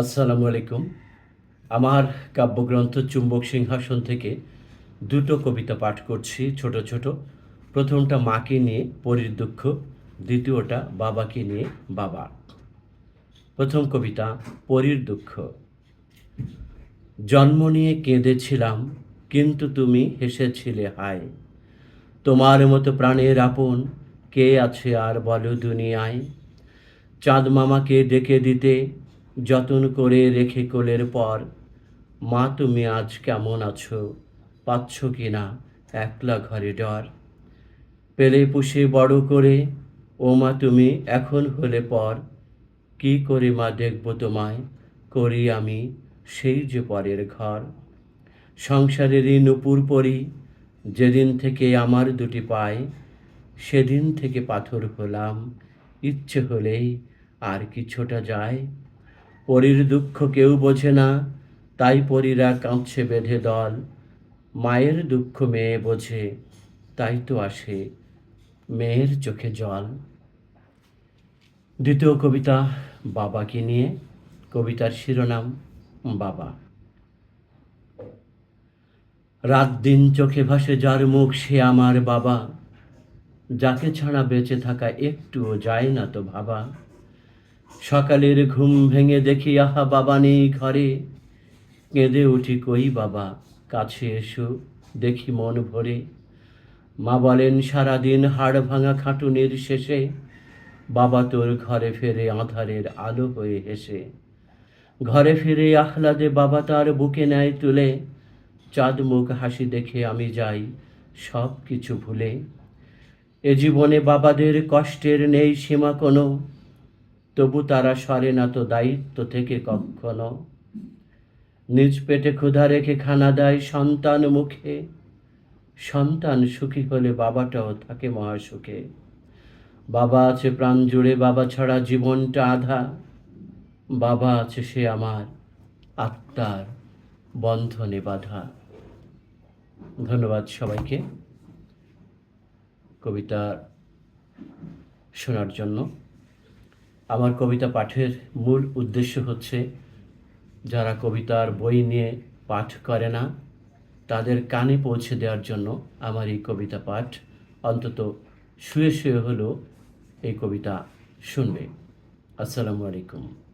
আসসালামু আলাইকুম। আমার কাব্যগ্রন্থ চুম্বক সিংহাসন থেকে দুটো কবিতা পাঠ করছি, ছোট ছোট। প্রথমটা মাকে নিয়ে, পরীর দুঃখ। দ্বিতীয়টা বাবাকে নিয়ে, বাবা। প্রথম কবিতা, পরীর দুঃখ। জন্ম নিয়ে কেঁদেছিলাম, কিন্তু তুমি হেসেছিলে, হায়। তোমার মতো প্রাণের আপন কে আছে আর বলো দুনিয়ায়? চাঁদ মামাকে ডেকে দিতে যতন করে রেখে কোলের পর। মা, তুমি আজ কেমন আছো? পাচ্ছ কি না একলা ঘরে ডর? পেলে পুষে বড় করে। ও মা, তুমি এখন হলে পর। কি করে মা দেখব তোমায়? করি আমি সেই যে পরের ঘর। সংসারেরই নুপুর পরি যেদিন থেকে আমার দুটি পায় সেদিন থেকে পাথর হলাম। ইচ্ছে হলেই আর কিছুটা যায়। পরীর দুঃখ কেউ বোঝে না, তাই পরীরা কাঁদছে বেঁধে দল। মায়ের দুঃখ মেয়ে বোঝে, তাই তো আসে মেয়ের চোখে জল। দ্বিতীয় কবিতা বাবাকে নিয়ে? কবিতার শিরোনাম, বাবা। রাত দিন চোখে ভাসে যার মুখ, সে আমার বাবা। যাকে ছাড়া বেঁচে থাকা একটুও যায় না তো ভাবা। সকালের ঘুম ভেঙে দেখি, আহা বাবা নেই ঘরে। কেঁদে উঠি, কই বাবা, কাছে এসো, দেখি মন ভরে। মা বলেন, সারাদিন হাড় ভাঙা খাটুনির শেষে, বাবা তোর ঘরে ফেরে আধারের আলো হয়ে হেসে। ঘরে ফিরে আহ্লাদে বাবা তার বুকে নেয় তুলে, চাঁদ মুখ হাসি দেখে আমি যাই সব কিছু ভুলে। এ জীবনে বাবাদের কষ্টের নেই সীমা কোনো তবু তারা সরে না তো দায়িত্ব থেকে কখনো। নিজ পেটে ক্ষুধা রেখে খানা দেয় সন্তান মুখে। সন্তান সুখী হলে বাবাটাও থাকে মহাসুখে। বাবা আছে প্রাণ জুড়ে, বাবা ছাড়া জীবনটা আধা। বাবা আছে সে আমার আত্মার বন্ধনে বাধা। ধন্যবাদ সবাইকে কবিতা শোনার জন্য। আমার কবিতা পাঠের মূল উদ্দেশ্য হচ্ছে, যারা কবিতার বই নিয়ে পাঠ করে না, তাদের কানে পৌঁছে দেওয়ার জন্য আমার এই কবিতা পাঠ অন্তত শুয়ে শুয়ে হলেও এই কবিতা শুনবে। আসসালামু আলাইকুম।